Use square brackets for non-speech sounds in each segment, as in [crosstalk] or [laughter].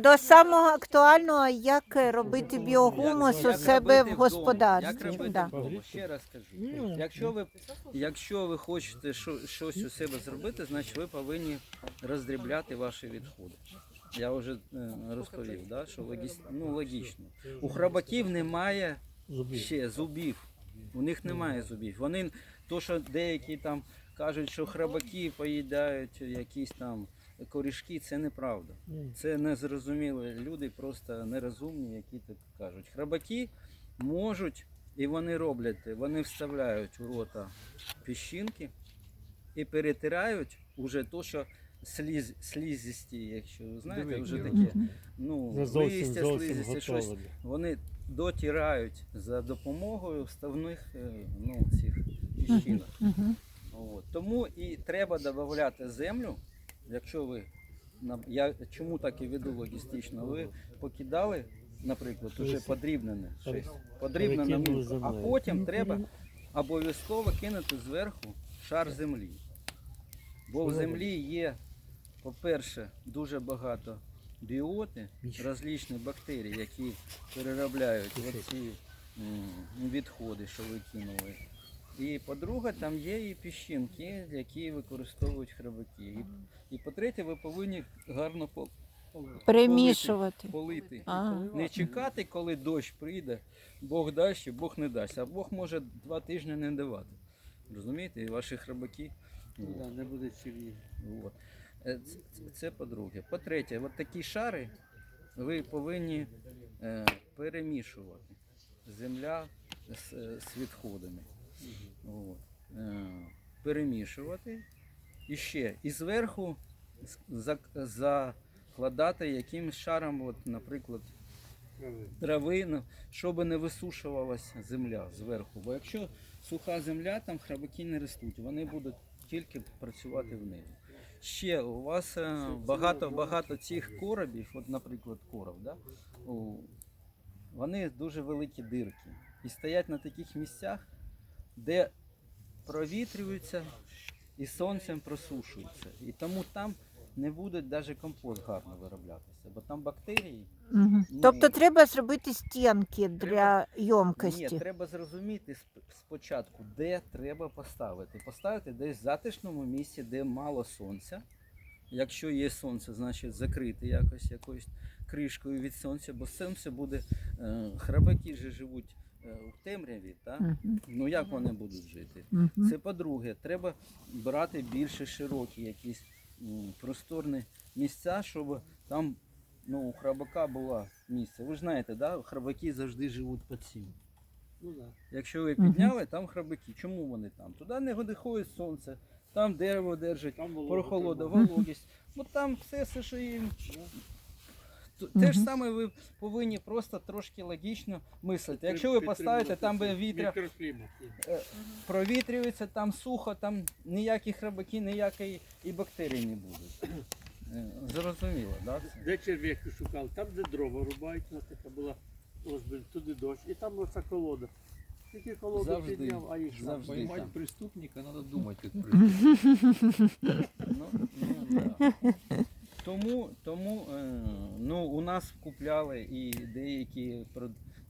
До самого актуального, як робити біогумус у себе в господарстві. Як робити Да. вдома? Ще раз кажу. Ну, Якщо ви, якщо ви хочете що- щось у себе зробити, значить ви повинні роздрібляти ваші відходи. Я вже е, розповів, да, що логіс... ну, логічно. У хробаків немає ще зубів. У них немає зубів. Вони то, що деякі там кажуть, що храбаки поїдають якісь там корішки, це неправда. Це незрозумілі люди, просто нерозумні, які так кажуть. Храбаки можуть і вони роблять, вони вставляють у рота піщинки і перетирають уже то, що сліз, слізісті, якщо ви знаєте, Диви, вже які таке. Ну, зовсім, листя, зовсім щось вони дотирають за допомогою вставних е, ну, цих піщинок. Мгм. От. Тому і треба додати землю, якщо ви я чому так і веду логістично, ви покидали, наприклад, уже подрібнене щось, подрібнене мілко, а потім треба обов'язково кинути зверху шар землі. Бо в землі є, по-перше, дуже багато біоти, розлічні бактерії, які переробляють оці відходи, що ви кинули. І по-друге, там є і піщинки, які використовують хробаки. І, і по-третє, ви повинні гарно по- Перемішувати. полити. А. Не чекати, коли дощ прийде, Бог дасть, чи Бог не дасть. А Бог може два тижні не давати. Розумієте? І ваші храбаки. Ну, да, не буде сім'ї. От. Е, Це, це- це по-друге. По-третє, от такі шари ви повинні е, перемішувати. Земля з, е, з відходами. От. Е, перемішувати. І ще. І зверху закладати якимось шаром, от, наприклад, трави, щоб не висушувалася земля зверху. Бо якщо суха земля, там храбаки не ростуть, вони будуть тільки працювати в неї. Ще у вас е, багато багато цих коробів, от, наприклад, короб, да? вони дуже великі дирки. І стоять на таких місцях, де провітрюються і сонцем просушуються. І тому там не буде навіть компост гарно вироблятися, бо там бактерії. Ну, Тобто треба зробити стінки для Ні, йомкості. треба зрозуміти сп- спочатку, де треба поставити. Поставити десь в затишному місці, де мало сонця. Якщо є сонце, значить закрити якось якоюсь кришкою від сонця, бо сонце буде. Е, храбаки же живуть в темряві, так? Мгм. Ну як вони будуть жити? Мгм. Це по-друге, треба брати більше широкі якісь просторні місця, щоб там ну, у храбака було місце. Ви ж знаєте, да? храбаки завжди живуть під цим. Ну, да. Якщо ви підняли, там храбаки. Чому вони там? Туди не доходить сонце, там дерево держить, Там прохолода, вологість. Ну там все, все, що їм. Те ж саме ви повинні просто трошки логічно мислити. Якщо ви поставите там би вітря провітрюється, там сухо, там ніякі храбаки, ніякої і бактерій не будуть. Е, Зрозуміло, да? Де черв'яки шукали? Там, де дрова рубають, у нас така була озбіль, туди дощ. І там оця колода. Тільки колоду Завжди, підняв, а їх завжди. Поймать там. преступника надо думать, как [laughs] преступник. Тому, тому е, ну, у нас купляли і деякі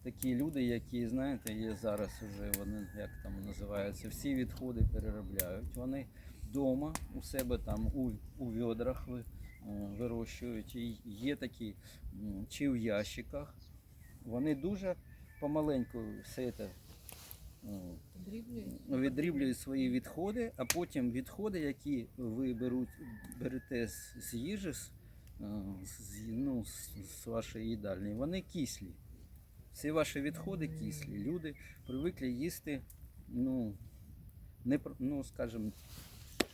такі люди, які, знаєте, є зараз вже вони, як там називаються, всі відходи переробляють. Вони вдома у себе там у, у відрах е, вирощують. І є такі чи в ящиках. Вони дуже помаленьку все це. Е, відріблюють свої відходи, а потім відходи, які ви беруть, берете з, їжі, з, е, ну, з, вашої їдальні, вони кислі. Всі ваші відходи кислі. Люди привикли їсти, ну, не, ну скажімо,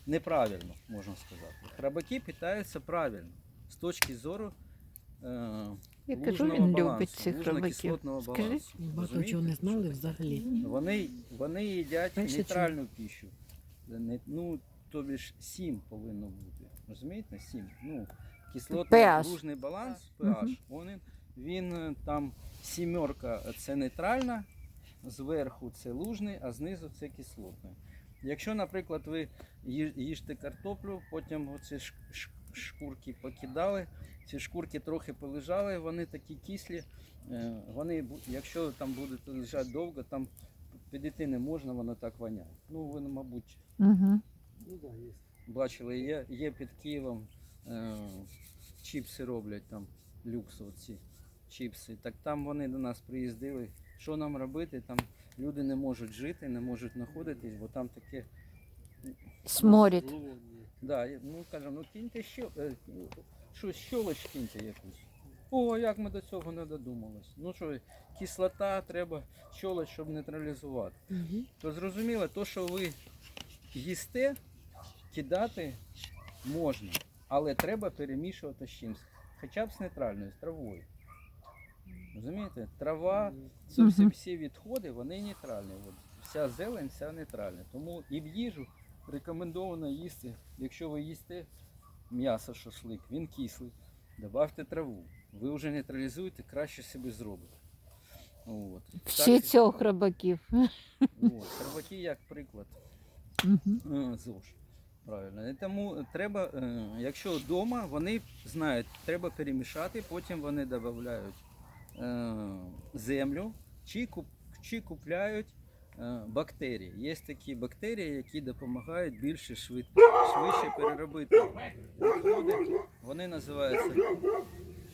неправильно, можна сказати. Храбаки питаються правильно з точки зору. Е, Я кажу, він любить цих лужно-кислотного Скажи. Багато чого не знали взагалі. Вони, вони їдять Перше нейтральну піщу. Не- Ну, тобі ж 7 повинно бути. Розумієте? 7. Ну, кислотний pH. лужний баланс, pH. Мгм. Він, він е, там сімерка це нейтральна, зверху це лужний, а знизу це кислотний. Якщо, наприклад, ви їжте картоплю, потім оці ш- ш- шкурки покидали. Ці шкурки трохи полежали, вони такі кислі. Е, Вони, якщо там будуть лежати довго, там підійти не можна, воно так воняє. Ну, ви, мабуть, Угу. Бачили, є, є під Києвом е, чіпси роблять там, люкс, оці чіпси. Так там вони до нас приїздили. Що нам робити? Там люди не можуть жити, не можуть знаходитись, бо там таке. Сморід. Да, ну кажемо, ну киньте що, е, щось щолоч киньте якусь. О, як ми до цього не додумались. Ну що, кислота, треба щолоч, щоб нейтралізувати. То зрозуміло, то, що ви їсте, кидати можна, але треба перемішувати з чимось. Хоча б з нейтральною, з травою. Розумієте? Трава, це всі, всі відходи, вони нейтральні. От, вся зелень, вся нейтральна. Тому і в їжу рекомендовано їсти, якщо ви їсте м'ясо, шашлик, він кислий, добавте траву. Ви вже нейтралізуєте, краще собі зробите. От. Вчіть цього храбаків. От. Хробаки як приклад. Угу. Е, ЗОЖ. Правильно. І тому треба, е, якщо вдома, вони знають, треба перемішати, потім вони додають е, землю чи купляють е, бактерії. Є такі бактерії, які допомагають більше швид, швидше переробити відходи. Вони називаються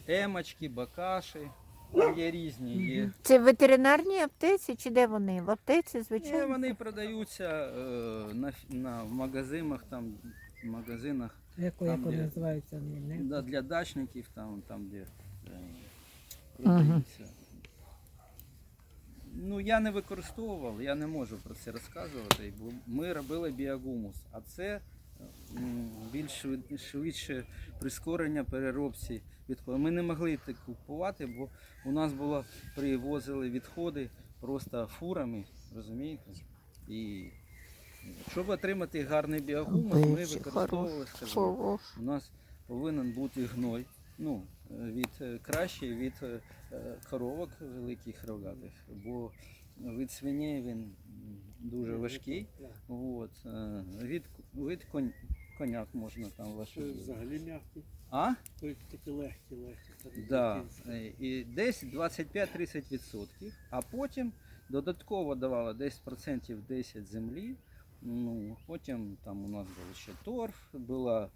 емочки, бакаші. Там є різні. Є Це в ветеринарній аптеці чи де вони? В аптеці, Ні, звичайно. вони продаються е, на, на в магазинах, там, в магазинах Як, Там, як де- називаються? Не, не. да, для дачників, там, там де е, Ага. Ну, я не використовував, я не можу про це розказувати, бо ми робили біогумус, а це більш швидше прискорення переробці відходів. Ми не могли це купувати, бо у нас було привозили відходи просто фурами, розумієте? І щоб отримати гарний біогумус, ми використовували, скажімо, у нас повинен бути гной. Ну, е, від е, краще від е, коровок великих рогатих, бо від свиней він дуже важкий. От, е, від, від конь, коняк можна там Що взагалі м'які, А? такі легкі, легкі. Да. І десь 25-30%, а потім додатково давало 10% 10 землі. Ну, потім там у нас був ще торф, була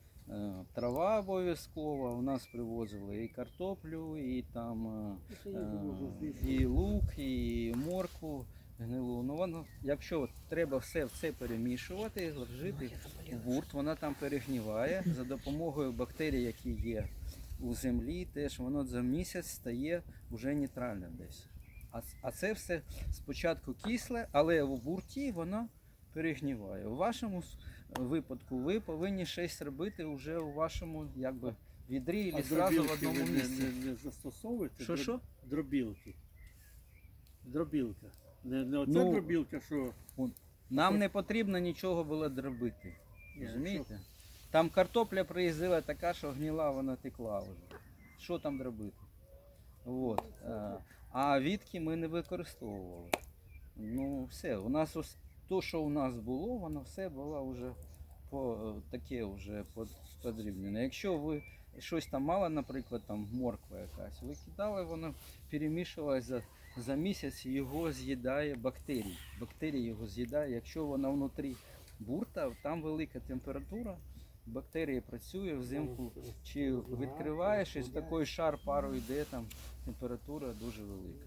трава обов'язкова, у нас привозили і картоплю, і там е, Е, і лук, і морку гнилу. Ну воно, якщо треба все це перемішувати, вложити в бурт, вона там перегніває за допомогою бактерій, які є у землі, теж воно за місяць стає вже нейтральним десь. А, а це все спочатку кисле, але в бурті воно перегніває. У вашому випадку ви повинні щось робити вже у вашому якби відрі або зразу в одному місці. Не, не, не застосовуєте? Що що? Дробілки. Дробілка. Не, не оця Ну, дробілка, що. Нам не потрібно нічого було дробити. Ні, Розумієте? Там картопля приїздила така, що гніла, вона текла вже. Що там дробити? От. е, А відки ми не використовували. Ну, все, у нас ось то, що у нас було, воно все було вже по, таке вже под- подрібнене. Якщо ви щось там мали, наприклад, там морква якась, ви кидали, воно перемішувалося за, за місяць, його з'їдає бактерії. Бактерії його з'їдає. Якщо вона внутрі бурта, там велика температура, бактерії працює взимку. Чи відкриваєш і з шар пару йде, там температура дуже велика.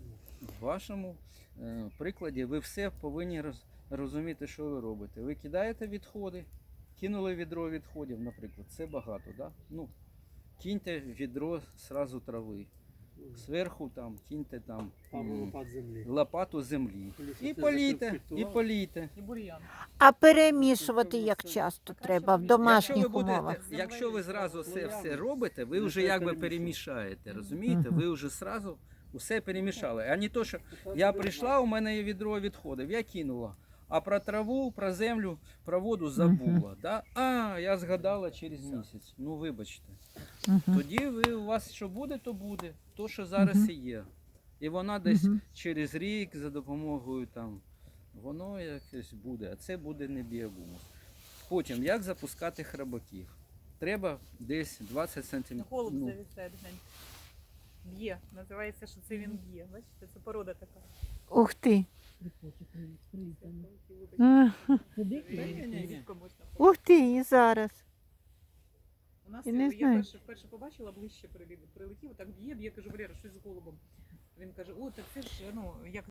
В вашому е, прикладі ви все повинні роз, розуміти, що ви робите. Ви кидаєте відходи, кинули відро відходів, наприклад, це багато, да? Ну, киньте відро зразу трави. Зверху там киньте там лопат землі. лопату землі. І це полійте, і полійте. А перемішувати як часто треба в Якщо домашніх ви будете, умовах? якщо ви зразу це все робите, ви Ну, вже якби перемішаєте, розумієте? Ви вже зразу усе перемішали. А не то, що я прийшла, у мене є відро відходів, я кинула. А про траву, про землю, про воду забула. Да? А, я згадала через місяць. Ну вибачте. Тоді ви, у вас що буде, то буде. То, що зараз і є. І вона десь через рік за допомогою там, воно якесь буде, а це буде не біогумус. Потім, як запускати храбаків? треба десь 20 сантиметрів. Голуб Ну, завісає, глянь. Б'є. Називається, що це він б'є. Бачите, це порода така. Ух ти. Ух ти, і зараз. У нас Я не я знаю. перше, вперше побачила, ближче прилетів, прилетів, так б'є, б'є, кажу, Валера, щось з голубом. Він каже, о, так це ж ну як